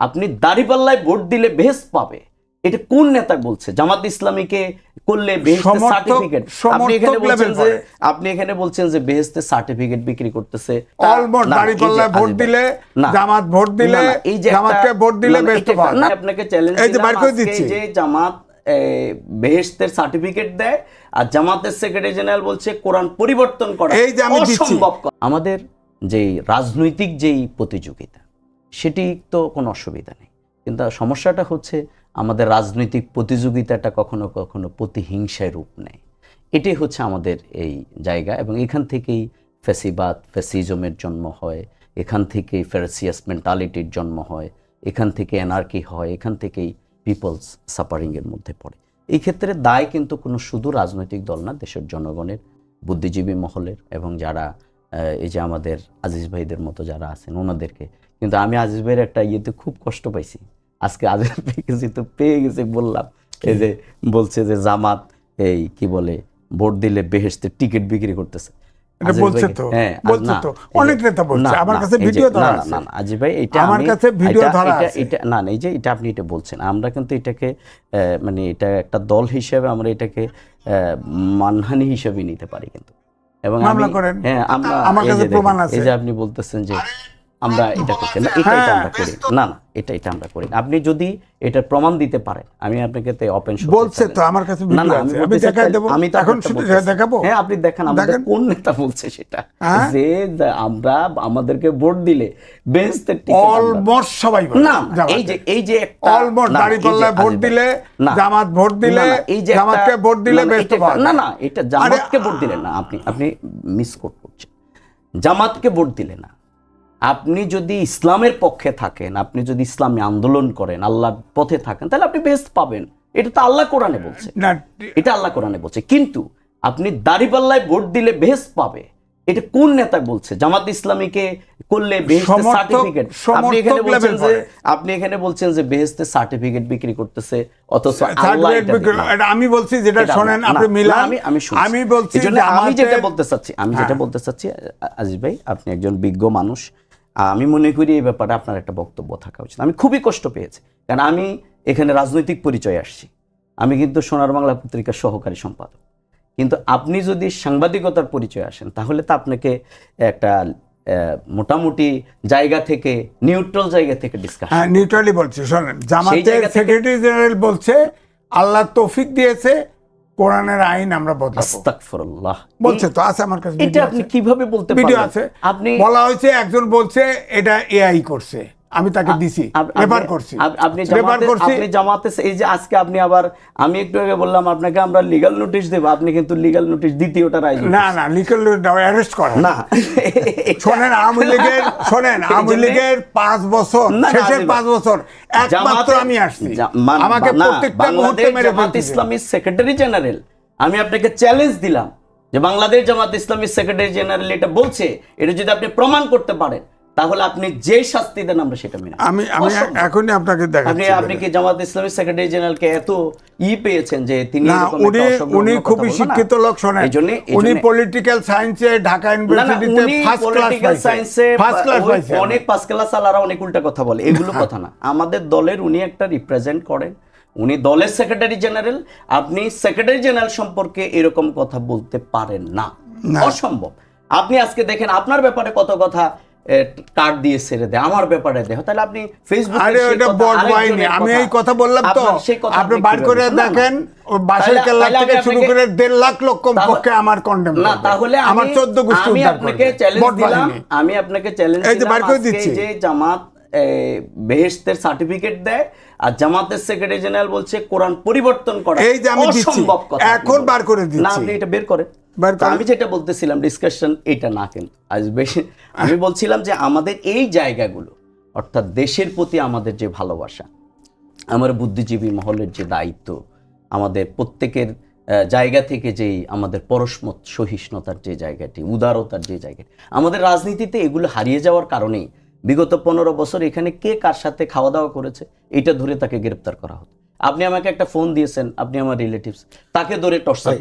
আপনি দাড়িপাল্লায় ভোট দিলে বেহেস পাবে। এটা কোন নেতা বলছে? জামাত ইসলামীকে করলে বেহেস্তের সার্টিফিকেট আপনি এখানে বলছেন যে। আপনি এখানে বলছেন যে বেহেস্তের সার্টিফিকেট বিক্রি করতেছে। অলমোস্ট যে ভোট দিলে জামাত ভোট দিলে এই যে জামাতকে ভোট দিলে না, আপনাকে চ্যালেঞ্জ এই যে দিচ্ছি। যে জামাত এ, বেহেশতের সার্টিফিকেট দেয় আর জামাতের সেক্রেটারি জেনারেল বলছে কোরআন পরিবর্তন করা এই যে আমি দিচ্ছি। অসম্ভব আমাদের যেই রাজনৈতিক যেই প্রতিযোগিতা সেটি তো কোনো অসুবিধা নেই। কিন্তু সমস্যাটা হচ্ছে আমাদের রাজনৈতিক প্রতিযোগিতাটা কখনো কখনো প্রতিহিংসায় রূপ নেয়। এটাই হচ্ছে আমাদের এই জায়গা এবং এখান থেকেই ফ্যাসিবাদ, ফ্যাসিজমের জন্ম হয়, এখান থেকেই ফেরাসিয়াস মেন্টালিটির জন্ম হয়, এখান থেকে এনার্কি হয়, এখান থেকেই পিপলস সাফারিংয়ের মধ্যে পড়ে। এই ক্ষেত্রে দায় কিন্তু কোনো শুধু রাজনৈতিক দল না, দেশের জনগণের, বুদ্ধিজীবী মহলের এবং যারা এই যে আমাদের আজিজ ভাইদের মতো যারা আছেন ওনাদেরকে। কিন্তু আমি আজিজ ভাইয়ের একটা ইয়েতে খুব কষ্ট পাইছি। আজকে আজিজ ভাই গেছি তো পেয়ে গেছি বললাম। এই যে বলছে যে জামাত এই কি বলে ভোট দিলে বেহেস্তের টিকিট বিক্রি করতেছে। আমার কিন্তু এটাকে আহ, মানে এটা একটা দল হিসেবে আমরা এটাকে আহ, মানহানি হিসেবে নিতে পারি কিন্তু। এবং মামলা আমি- করেন। হ্যাঁ আমরা আমার কাছে প্রমাণ আছে। এই যে আপনি বলতেছেন যে আমরা এটা করছি না এটা এটা আমরা করি। না না এটা এটা আমরা করি আপনি যদি এটা প্রমাণ দিতে পারেন আমি আপনাকে তে ওপেন শো বলছে তো আমার কাছে ভিডিও আছে। আমি দেখাই দেবো। আমি তো এখন শুধু দেখাবো। হ্যাঁ আপনি দেখেন আমাদের কোন নেতা বলছে সেটা? হ্যাঁ? যে আমরা আমাদেরকে ভোট দিলে বেহেস্তের টিকিট আমরা- অলমোস্ট সবাই বলে, না না, এই যে এই যে একটা অলমোস্ট না, দাড়ি এই ভোট দিলে জামাত ভোট দিলে না, না, এই যে জামাতকে ভোট দিলে না, না, বেস্ট না না এটা জামাতকে ভোট দিলেন না আপনি আপনি মিস করছেন জামাতকে ভোট দিলে না। আপনি যদি ইসলামের পক্ষে থাকেন আপনি যদি ইসলামী আন্দোলন করেন আল্লাহর পথে থাকেন তাহলে আপনি বেস্ট পাবেন। এটা তো আল্লাহ কোরআনে বলছে। এটা আল্লাহ কোরআনে বলছে। কিন্তু আপনি দাড়িপাল্লায় ভোট দিলে বেহেস্ত পাবে। এটা কোন নেতা বলছে? জামাত ইসলামীকে করলে সার্টিফিকেট আপনি এখানে বলছেন যে। আপনি এখানে বলছেন যে বেহেস্তের সার্টিফিকেট বিক্রি করতেছে অথচ আল্লাহ এটা আমি বলছি যেটা শোনেন আপনি মিলান। আমি আমি আমি বলছি আমি যেটা বলতে চাচ্ছি আমি যেটা হ্যাঁ। বলতে চাচ্ছি আজিজ ভাই আপনি একজন বিজ্ঞ মানুষ। আমি মনে করি এই ব্যাপারে আপনার একটা বক্তব্য থাকা উচিত। আমি খুবই কষ্ট পেয়েছি কারণ আমি এখানে রাজনৈতিক পরিচয় আসছি। আমি কিন্তু সোনার বাংলা পত্রিকার সহকারী সম্পাদক। কিন্তু আপনি যদি সাংবাদিকতার পরিচয় আসেন তাহলে তো আপনাকে একটা মোটামুটি জায়গা থেকে নিউট্রাল জায়গা থেকে ডিসকাস হ্যাঁ নিউট্রালি বলছি শোনেন জামাতের সেক্রেটারি জেনারেল বলছে আল্লাহ তৌফিক দিয়েছে কোরআনের আইন আমরা বদলাবো। বলছে তো আছে আমার কাছে এটা আপনি কীভাবে বলতে ভিডিও আছে। আপনি বলা হয়েছে একজন বলছে এটা এআই করছে। আমি তাকে দিছি রেফার করছি। আপনি রেফার করছি। আপনি জামাতে এই যে আজকে আপনি আবার আমি একটু আগে বললাম আপনাকে আমরা লিগ্যাল নোটিশ দেব আপনি কিন্তু লিগ্যাল নোটিশ দ্বিতীয়টা রায় না না লিখল অ্যারেস্ট করা। না। শোনেন আওয়ামী লীগের শোনেন আওয়ামী লীগের পাঁচ বছর না, না, শেষের আমি- পাঁচ বছর একমাত্র আমি আসছি। আমাকে প্রত্যেকটা মুহূর্তে মেরে জামাত। ইসলামীর সেক্রেটারি জেনারেল আমি আপনাকে চ্যালেঞ্জ দিলাম যে বাংলাদেশ জামাত ইসলামীর সেক্রেটারি জেনারেল এটা বলছে এটা যদি আপনি প্রমাণ করতে পারেন। তাহলে আপনি যে শাস্তি দেন আমরা সেটা মেনে আমি আমি এখনই আপনাকে দেখাচ্ছি আপনি কি জামাত ইসলামী সেক্রেটারি জেনারেলকে এত ই পেয়েছেন যে তিনি উনি উনি খুবই শিক্ষিত লোক শোনেন। এইজন্যে- উনি পলিটিক্যাল সায়েন্সে ঢাকা ইউনিভার্সিটিতে ফার্স্ট ক্লাস science এ ফার্স্ট ক্লাস পাইছে অনেক পাস ক্লাস আলারা অনেক উল্টা কথা বলে। এগুলো কথা না। আমাদের দলের উনি একটা রিপ্রেজেন্ট করেন। উনি দলের সেক্রেটারি জেনারেল আপনি সেক্রেটারি জেনারেল সম্পর্কে এরকম কথা বলতে পারেন না। অসম্ভব। আপনি আজকে দেখেন আপনার ব্যাপারে কত কথা দিয়ে ছেড়ে দেয় আমার ব্যাপারে দেয় তাহলে আপনি ফেসবুকে আরে ওটা বড় বাহিনী আমি এই কথা বললাম তো। আপনি বার করে। দেখেন বাসের কেল্লা থেকে শুরু করে দেড় লাখ লোক তাহলে- পক্ষে আমার কন্ডেম না তাহলে আমার চোদ্দ গোষ্ঠী আমি আপনাকে চ্যালেঞ্জ দিলাম। আমি আপনাকে চ্যালেঞ্জ এই যে বার করে দিচ্ছি। যে জামাত এ, বেহেশতের সার্টিফিকেট দেয় আর জামাতের সেক্রেটারি জেনারেল বলছে কোরআন পরিবর্তন করা এই যে আমি দিচ্ছি। এখন বার করে দিচ্ছি না আপনি এটা বের করেন। আমি যেটা বলতেছিলাম ডিসকাশন এটা না কিন্তু আজ বেশি আমি বলছিলাম যে আমাদের এই জায়গাগুলো অর্থাৎ দেশের প্রতি আমাদের যে ভালোবাসা আমার বুদ্ধিজীবী মহলের যে দায়িত্ব আমাদের প্রত্যেকের জায়গা থেকে যেই আমাদের পরস্মত সহিষ্ণুতার যে জায়গাটি উদারতার যে জায়গাটি আমাদের রাজনীতিতে এগুলো হারিয়ে যাওয়ার কারণেই বিগত পনেরো বছর এখানে কে কার সাথে খাওয়া দাওয়া করেছে এটা ধরে তাকে গ্রেপ্তার করা হতো। আপনি আমাকে একটা ফোন দিয়েছেন আপনি আমার রিলেটিভস তাকে ধরে টর্চার